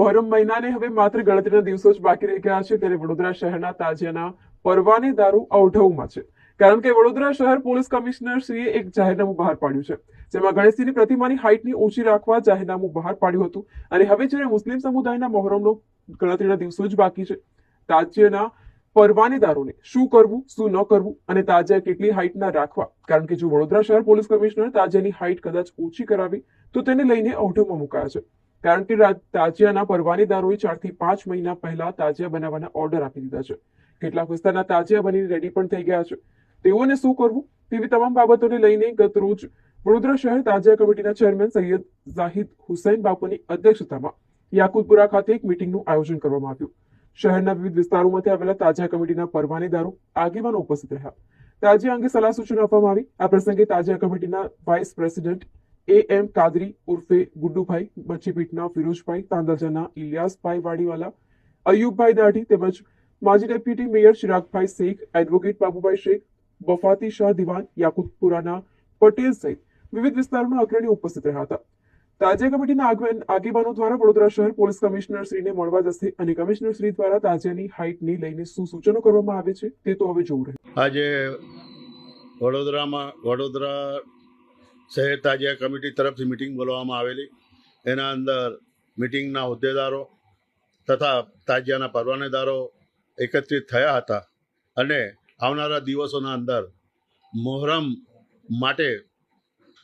મોહરમ મહિનાને હવે માત્ર ગણતરીના દિવસો જ બાકી રહી ગયા છે ત્યારે વડોદરા શહેરના તાજિયાના પરવાનેદારો અવઢવમાં છે. કારણ કે વડોદરા શહેર પોલીસ કમિશનર શ્રીએ એક જાહેરનામું બહાર પાડ્યું છે, જેમાં ગણેશજીની પ્રતિમાની હાઇટની ઓછી રાખવા જાહેરનામું બહાર પાડ્યું હતું. અને હવે જ્યારે મુસ્લિમ સમુદાયના મોહરમનો ગણતરીના દિવસો જ બાકી છે, તાજ્યના પરવાનેદારોને શું કરવું, શું ન કરવું અને તાજિયા કેટલી હાઇટના રાખવા? કારણ કે જો વડોદરા શહેર પોલીસ કમિશનર તાજિયાની હાઇટ કદાચ ઓછી કરાવી, તો તેને લઈને અવઢવમાં મુકાયા છે. કારણ કે તાજિયાના પરવાનેદારોએ ચારથી પાંચ મહિના પહેલા તાજિયા બનાવવાના ઓર્ડર આપી દીધા છે. કેટલાક વિસ્તારના તાજિયા બનીને રેડી પણ થઈ ગયા છે. તેઓને શું કરવું? તેવી તમામ બાબતોને લઈને ગત રોજ વડોદરા શહેર તાજિયા કમિટીના ચેરમેન સૈયદ ઝાહિદ હુસૈન બાપુની અધ્યક્ષતામાં યાકુતપુરા ખાતે એક મીટિંગનું આયોજન કરવામાં આવ્યું. શહેરના વિવિધ વિસ્તારોમાંથી આવેલા તાજિયા કમિટીના પરવાનેદારો આગેવાનો ઉપસ્થિત રહ્યા. તાજિયા અંગે સલાહ સૂચનો આપવામાં આવી. આ પ્રસંગે તાજિયા કમિટીના વાઇસ પ્રેસિડેન્ટ એમ કાદરી ઉર્ફે ગુડ્ડુભાઈ બચ્ચીપીઠના ફિરોજભાઈ, તાંદાજાના ઇલિયાસભાઈ વાડીવાલા, અયુબભાઈ દાઢી તેમજ માજી deputy mayor Chiragbhai Shaikh, advocate Babubhai Shaikh Bafati Shah Diwan, યાકુતપુરાના Patel સહિત વિવિધ વિસ્તારોના અગ્રણીઓ ઉપસ્થિત રહ્યા હતા. તાજિયા કમિટીના આગેવાન- દ્વારા વડોદરા શહેર પોલીસ કમિશનર શ્રીને મળવા જશે અને કમિશનર શ્રી દ્વારા તાજિયાની હાઇટને લઈને શું સૂચનો કરવામાં આવે છે, તે તો હવે જોવું રહ્યું. આજે વડોદરામાં, વડોદરા શહેર તાજિયા કમિટી તરફથી મિટિંગ બોલાવવામાં આવેલી. એના અંદર મિટિંગના હોદ્દેદારો તથા તાજિયાના પરવાનેદારો એકત્રિત થયા હતા અને આવનારા દિવસોના અંદર મોહરમ માટે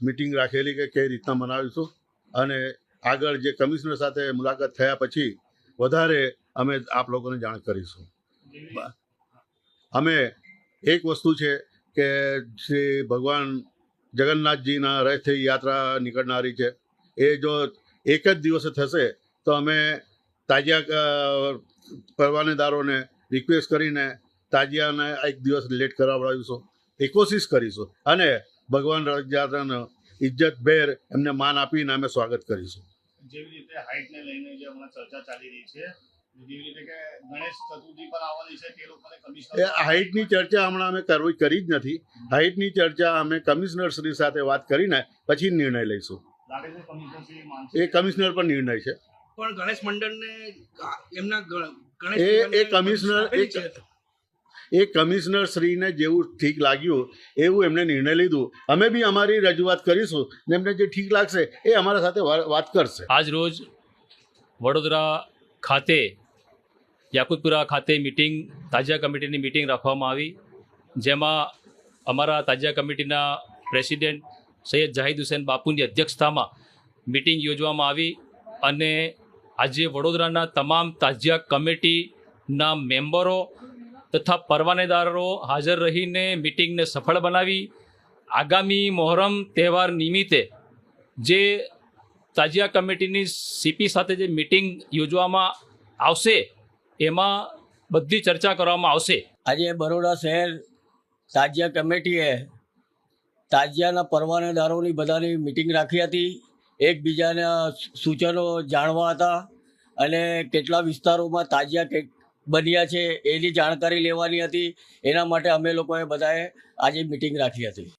મિટિંગ રાખેલી કે કઈ રીતના મનાવીશું અને આગળ જે કમિશનર સાથે મુલાકાત થયા પછી વધારે અમે આપ લોકોને જાણ કરીશું. અમે એક વસ્તુ છે કે શ્રી ભગવાન જગન્નાથજીના રથથી યાત્રા નીકળનારી છે. એ જો એક જ દિવસે થશે, તો અમે તાજિયા પરવાનેદારોને રિક્વેસ્ટ કરીને તાજિયાને એક દિવસ લેટ કરાવડાવીશું એ કોશિશ કરીશું અને ભગવાન રથયાત્રાનો ઇજ્જતભેર એમને માન આપીને અમે સ્વાગત કરીશું. જેવી રીતે હાઇટને લઈને જે હમણાં ચર્ચા ચાલી રહી છે જેવી રીતે કે ગણેશ ચતુર્થી પર આવવાની છે તે લોકોને કમિશનર એ હાઇટની ચર્ચા હમણાં અમે કરવી કરી જ નથી. હાઇટની ચર્ચા અમે કમિશનર શ્રી સાથે વાત કરીને પછી નિર્ણય લઈશું. લાગે છે કમિશનર શ્રી માનશે? એ કમિશનર પર નિર્ણય છે. પણ ગણેશ મંડળને એમના એ- એ કમિશનર એ કમિશનર શ્રીને જેવું ઠીક લાગ્યું એવું એમને નિર્ણય લીધું. અમે બી અમારી રજૂઆત કરીશું ને એમને જે ઠીક લાગશે એ અમારા સાથે વાત કરશે. આજ રોજ વડોદરા ખાતે યાકુતપુરા ખાતે મિટિંગ, તાજિયા કમિટીની મિટિંગ રાખવામાં આવી, જેમાં અમારા તાજિયા કમિટીના પ્રેસિડેન્ટ સૈયદ જાહિદ હુસેન બાપુની અધ્યક્ષતામાં મિટિંગ યોજવામાં આવી અને આજે વડોદરાના તમામ તાજિયા કમિટીના મેમ્બરો તથા પરવાનેદારો હાજર રહીને મિટિંગને સફળ બનાવી. આગામી મોહરમ તહેવાર નિમિત્તે જે તાજિયા કમિટીની સીપી સાથે જે મિટિંગ યોજવામાં આવશે એમાં બધી ચર્ચા કરવામાં આવશે. આજે બરોડા શહેર તાજિયા કમિટીએ તાજિયાના પરવાનેદારોની બધાની મિટિંગ રાખી હતી. એકબીજાના સૂચનો જાણવા હતા અને કેટલા વિસ્તારોમાં તાજિયા કે બન્યા છે એની જાણકારી લેવાની હતી. એના માટે અમે લોકોએ બધાએ આજે મિટિંગ રાખી હતી.